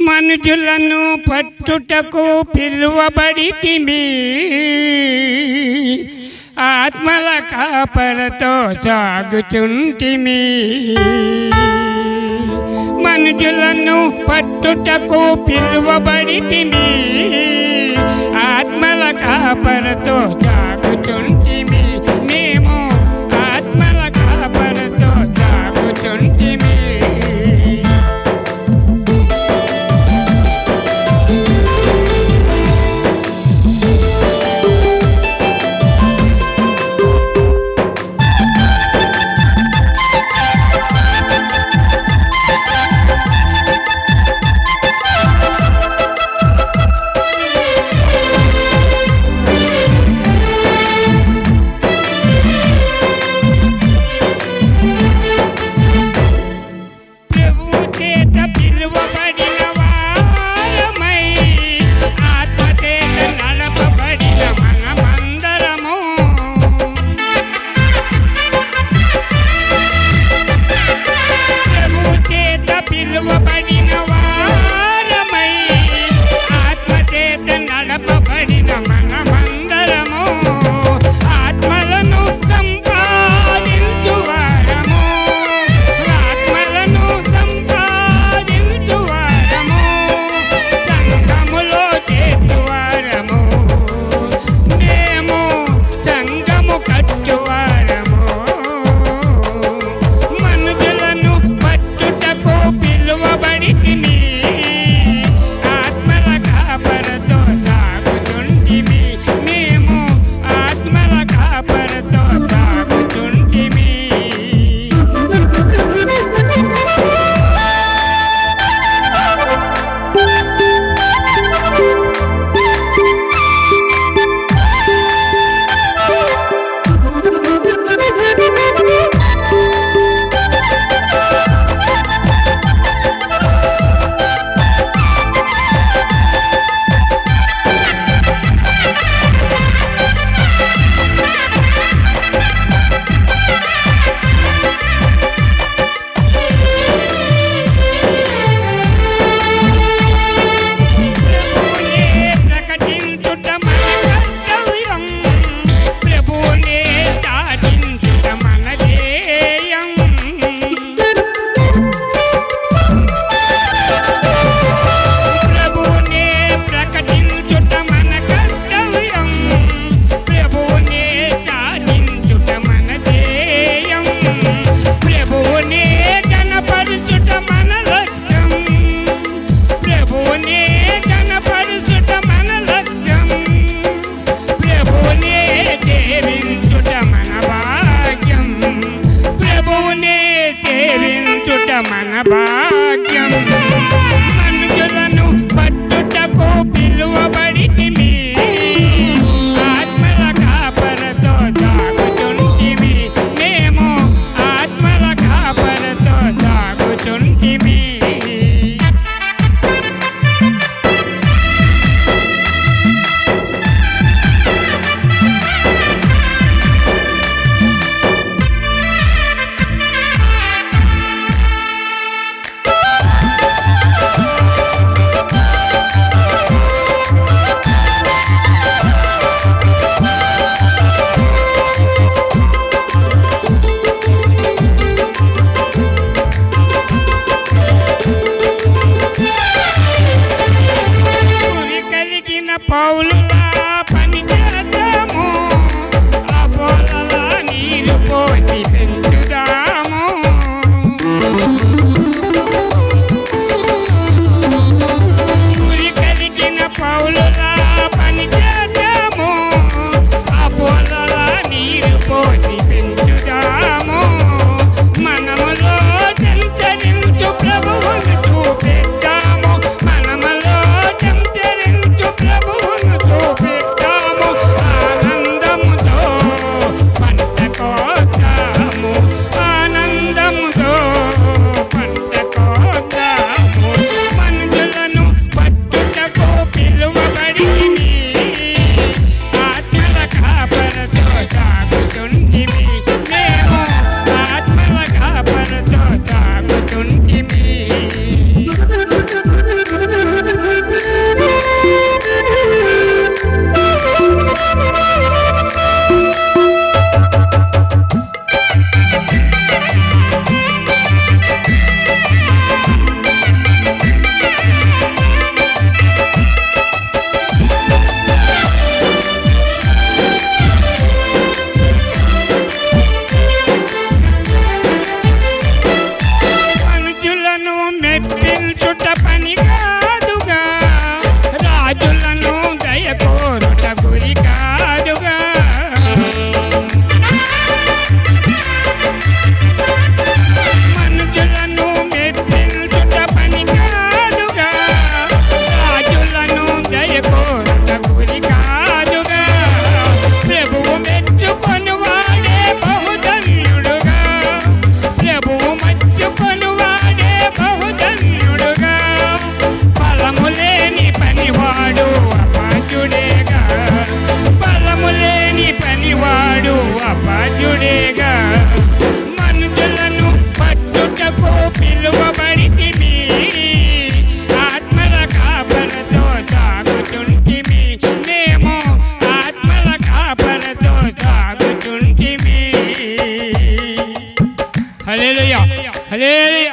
మనుజులను పట్టుటకు పిలువబడితిమి. ఆత్మల కాపలతో సాగుచుంటిమి. మనుజులను పట్టుటకు పిలువబడితిమి. ఆత్మల కాపలతో గమన భాగ్యం Paulo.